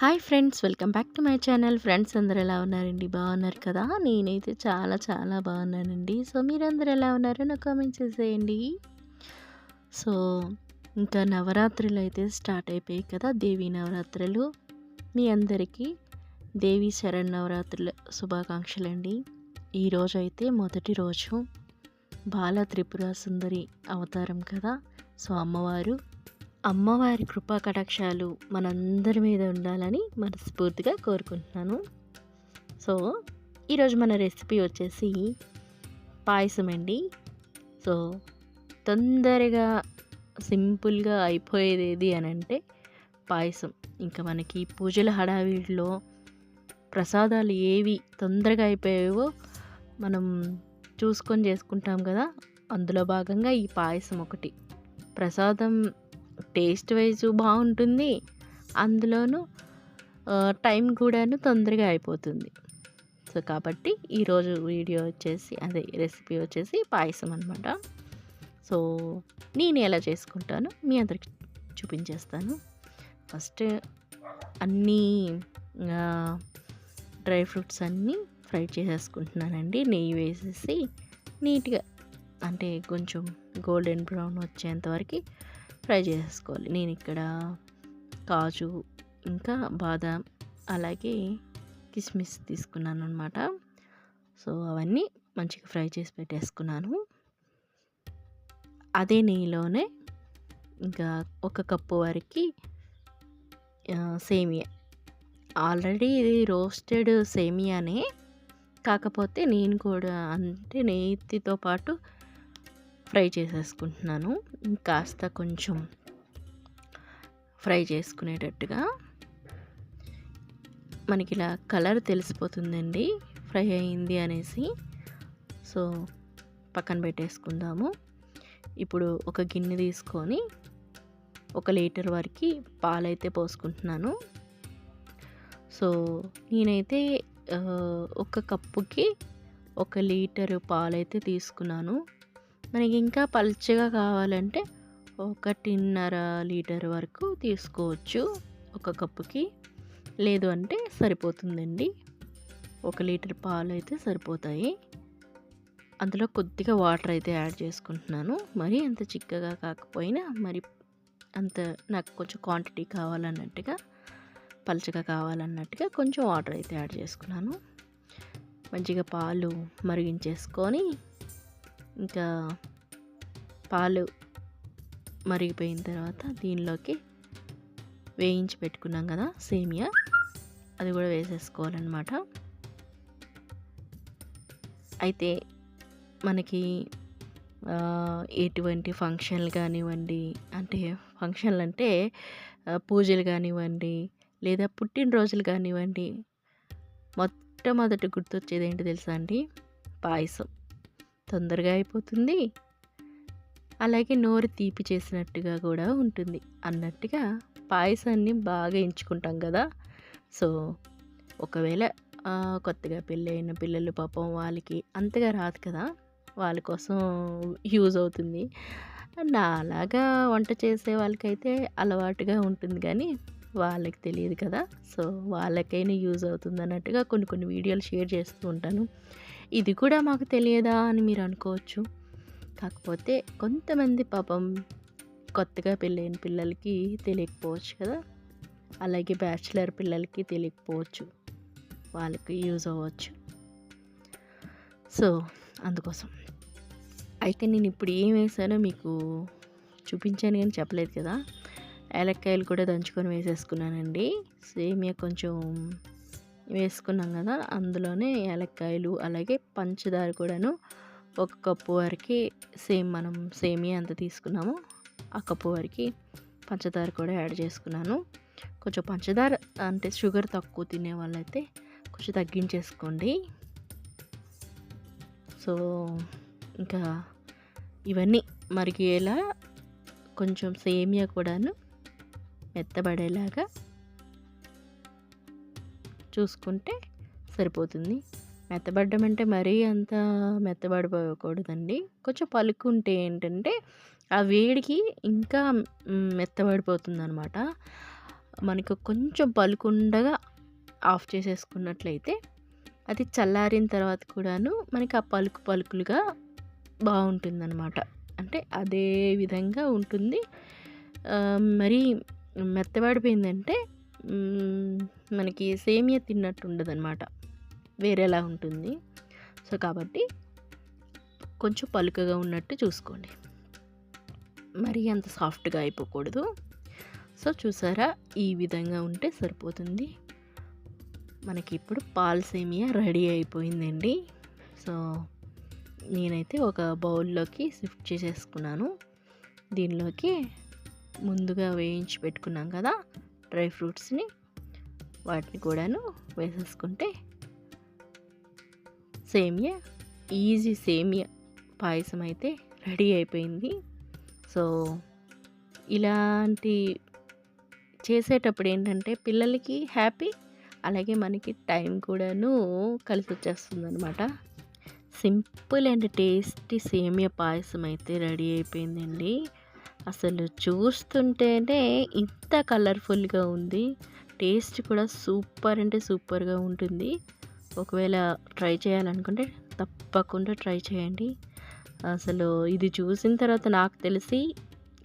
Hi friends welcome back to my channel. Friends అందరు ఎలా ఉన్నారండి? బాగున్నారు కదా? నేనైతే చాలా చాలా బాగున్నానండి. సో మీరందరూ ఎలా ఉన్నారో నాకు కామెంట్ చేసేయండి. సో ఇంకా నవరాత్రులు అయితే స్టార్ట్ అయిపోయాయి కదా దేవీ నవరాత్రులు. మీ అందరికీ దేవీ శరణ్ నవరాత్రుల శుభాకాంక్షలు అండి ఈరోజు అయితే మొదటి రోజు. బాల త్రిపుర సుందరి అవతారం కదా? సో అమ్మవారు అమ్మవారి కృపా కటాక్షాలు మనందరి మీద ఉండాలని మనస్ఫూర్తిగా కోరుకుంటున్నాను. సో ఈరోజు మన రెసిపీ వచ్చేసి పాయసం అండి. సో తొందరగా సింపుల్గా అయిపోయేది ఏది అని అంటే పాయసం. ఇంకా మనకి పూజల హడావిడిలో ప్రసాదాలు ఏవి తొందరగా అయిపోయావో మనం చూసుకొని చేసుకుంటాం కదా. అందులో భాగంగా ఈ పాయసం ఒకటి. ప్రసాదం టేస్ట్ వైజ్ బాగుంటుంది. అందులోనూ టైం కూడాను తొందరగా అయిపోతుంది. సో కాబట్టి ఈరోజు వీడియో వచ్చేసి అదే రెసిపీ వచ్చేసి పాయసం అనమాట సో నేను ఎలా చేసుకుంటాను మీ అందరికి చూపించేస్తాను. ఫస్ట్ అన్నీ డ్రై ఫ్రూట్స్ అన్నీ ఫ్రై చేసేసుకుంటున్నానండి. నెయ్యి వేసేసి నీట్గా అంటే కొంచెం గోల్డెన్ బ్రౌన్ వచ్చేంత వరకు ఫ్రై చేసేసుకోవాలి నేను ఇక్కడ కాజు ఇంకా బాదాం అలాగే కిస్మిస్ తీసుకున్నాను అనమాట సో అవన్నీ మంచిగా ఫ్రై చేసి పెట్టేసుకున్నాను. అదే నెయ్యిలోనే ఇంకా ఒక కప్పు వరకు సేమియా. ఆల్రెడీ ఇది రోస్టెడ్ సేమియానే. కాకపోతే నేను కూడా అంటే నెయ్యితో పాటు ఫ్రై చేసేసుకుంటున్నాను. కాస్త కొంచెం ఫ్రై చేసుకునేటట్టుగా మనకి ఇలా కలర్ తెలిసిపోతుందండి. ఫ్రై అయింది అనేసి. సో పక్కన పెట్టేసుకుందాము. ఇప్పుడు ఒక గిన్నె తీసుకొని ఒక లీటర్ వరకు పాలైతే పోసుకుంటున్నాను. సో నేనైతే ఒక కప్పుకి ఒక లీటర్ పాలైతే తీసుకున్నాను. మనకి ఇంకా పల్చగా కావాలంటే ఒకటిన్నర లీటర్ వరకు తీసుకోవచ్చు ఒక కప్పుకి. లేదు అంటే సరిపోతుందండి. ఒక లీటర్ పాలు అయితే సరిపోతాయి. అందులో కొద్దిగా వాటర్ అయితే యాడ్ చేసుకుంటున్నాను. మరి అంత చిక్కగా కాకపోయినా మరి అంత నాకు కొంచెం క్వాంటిటీ కావాలన్నట్టుగా పలుచగా కావాలన్నట్టుగా కొంచెం వాటర్ అయితే యాడ్ చేసుకున్నాను. మంచిగా పాలు మరిగించేసుకొని ఇంకా పాలు మరిగిపోయిన తర్వాత దీనిలోకి వేయించి పెట్టుకున్నాం కదా సేమియా. అది కూడా వేసేసుకోవాలన్నమాట. అయితే మనకి ఎటువంటి ఫంక్షన్లు కానివ్వండి అంటే ఫంక్షన్లు అంటే పూజలు కానివ్వండి లేదా పుట్టినరోజులు కానివ్వండి మొట్టమొదటి గుర్తొచ్చేది ఏంటి తెలుసా అండి? పాయసం. తొందరగా అయిపోతుంది. అలాగే నోరు తీపి చేసినట్టుగా కూడా ఉంటుంది. అన్నట్టుగా పాయసాన్ని బాగా ఎంచుకుంటాం కదా. సో ఒకవేళ కొత్తగా పెళ్ళైన పిల్లలు పాపం వాళ్ళకి అంతగా రాదు కదా. వాళ్ళ కోసం యూజ్ అవుతుంది. నాలాగా వంట చేసే వాళ్ళకైతే అలవాటుగా ఉంటుంది కానీ వాళ్ళకి తెలియదు కదా. సో వాళ్ళకైనా యూజ్ అవుతుంది అన్నట్టుగా కొన్ని కొన్ని వీడియోలు షేర్ చేస్తూ ఉంటాను. ఇది కూడా మాకు తెలియదా అని మీరు అనుకోవచ్చు. కాకపోతే కొంతమంది పాపం కొత్తగా పెళ్ళైన పిల్లలకి తెలియకపోవచ్చు కదా. అలాగే బ్యాచిలర్ పిల్లలకి తెలియకపోవచ్చు. వాళ్ళకి యూజ్ అవ్వచ్చు. సో అందుకోసం. అయితే నేను ఇప్పుడు ఏం వేసానో మీకు చూపించాను కానీ చెప్పలేదు కదా. ఏలక్కాయలు కూడా దంచుకొని వేసేసుకున్నానండి. సేమియా కొంచెం వేసుకున్నాం కదా అందులోనే ఏలక్కాయలు అలాగే పంచదార కూడాను ఒక కప్పు వరకు సేమ్ మనం సేమియా అంత తీసుకున్నాము. ఆ కప్పు వరకు పంచదార కూడా యాడ్ చేసుకున్నాను. కొంచెం పంచదార అంటే షుగర్ తక్కువ తినే వాళ్ళైతే కొంచెం తగ్గించేసుకోండి. సో ఇంకా ఇవన్నీ మరిగేలా కొంచెం సేమియా కూడాను మెత్తబడేలాగా చూసుకుంటే సరిపోతుంది. మెత్తబడ్డం అంటే మరీ అంత మెత్తబడిపోకూడదండి. కొంచెం పలుకుంటే ఏంటంటే ఆ వేడికి ఇంకా మెత్తబడిపోతుంది అనమాట మనకు కొంచెం పలుకుండగా ఆఫ్ చేసేసుకున్నట్లయితే అది చల్లారిన తర్వాత కూడాను మనకి ఆ పలుకు పలుకులుగా బాగుంటుందన్నమాట అంటే అదే విధంగా ఉంటుంది. మరి మెత్తబడిపోయిందంటే మనకి సేమియా తిన్నట్టు ఉండదన్నమాట. వేరేలా ఉంటుంది. సో కాబట్టి కొంచెం పలుకగా ఉన్నట్టు చూసుకోండి. మరి అంత సాఫ్ట్గా అయిపోకూడదు. సో చూసారా? ఈ విధంగా ఉంటే సరిపోతుంది. మనకి ఇప్పుడు పాల్ సేమియా రెడీ అయిపోయిందండి. సో నేనైతే ఒక బౌల్లోకి షిఫ్ట్ చేసేసుకున్నాను. దీనిలోకి ముందుగా వేయించి పెట్టుకున్నాం కదా? డ్రై ఫ్రూట్స్ని వాటిని కూడాను వేసేసుకుంటే సేమియా ఈజీ సేమియా పాయసం అయితే రెడీ అయిపోయింది. సో ఇలాంటి చేసేటప్పుడు ఏంటంటే పిల్లలకి హ్యాపీ అలాగే మనకి టైం కూడాను కలిసి వచ్చేస్తుంది అనమాట సింపుల్ అండ్ టేస్టీ సేమియా పాయసం అయితే రెడీ అయిపోయిందండి. అసలు చూస్తుంటేనే ఇంత కలర్ఫుల్గా ఉంది. టేస్ట్ కూడా సూపర్ అంటే సూపర్గా ఉంటుంది. ఒకవేళ ట్రై చేయాలనుకుంటే తప్పకుండా ట్రై చేయండి. అసలు ఇది చూసిన తర్వాత నాకు తెలిసి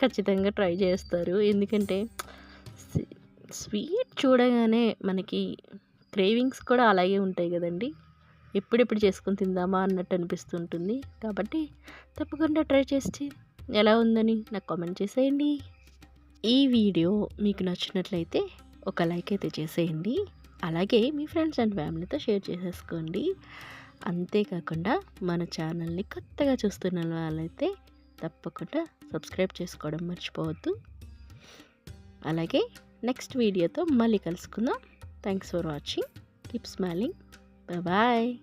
ఖచ్చితంగా ట్రై చేస్తారు. ఎందుకంటే స్వీట్ చూడగానే మనకి క్రేవింగ్స్ కూడా అలాగే ఉంటాయి కదండి. ఎప్పుడెప్పుడు చేసుకొని తిందామా అన్నట్టు అనిపిస్తుంటుంది. కాబట్టి తప్పకుండా ట్రై చేసి ఎలా ఉందని నాకు కామెంట్ చేసేయండి. ఈ వీడియో మీకు నచ్చినట్లయితే ఒక లైక్ అయితే చేసేయండి. అలాగే మీ ఫ్రెండ్స్ అండ్ ఫ్యామిలీతో షేర్ చేసేసుకోండి. అంతేకాకుండా మన ఛానల్ని కొత్తగా చూస్తున్న వాళ్ళైతే తప్పకుండా సబ్స్క్రైబ్ చేసుకోవడం మర్చిపోవద్దు. అలాగే నెక్స్ట్ వీడియోతో మళ్ళీ కలుసుకుందాం. Thanks for watching keep smiling bye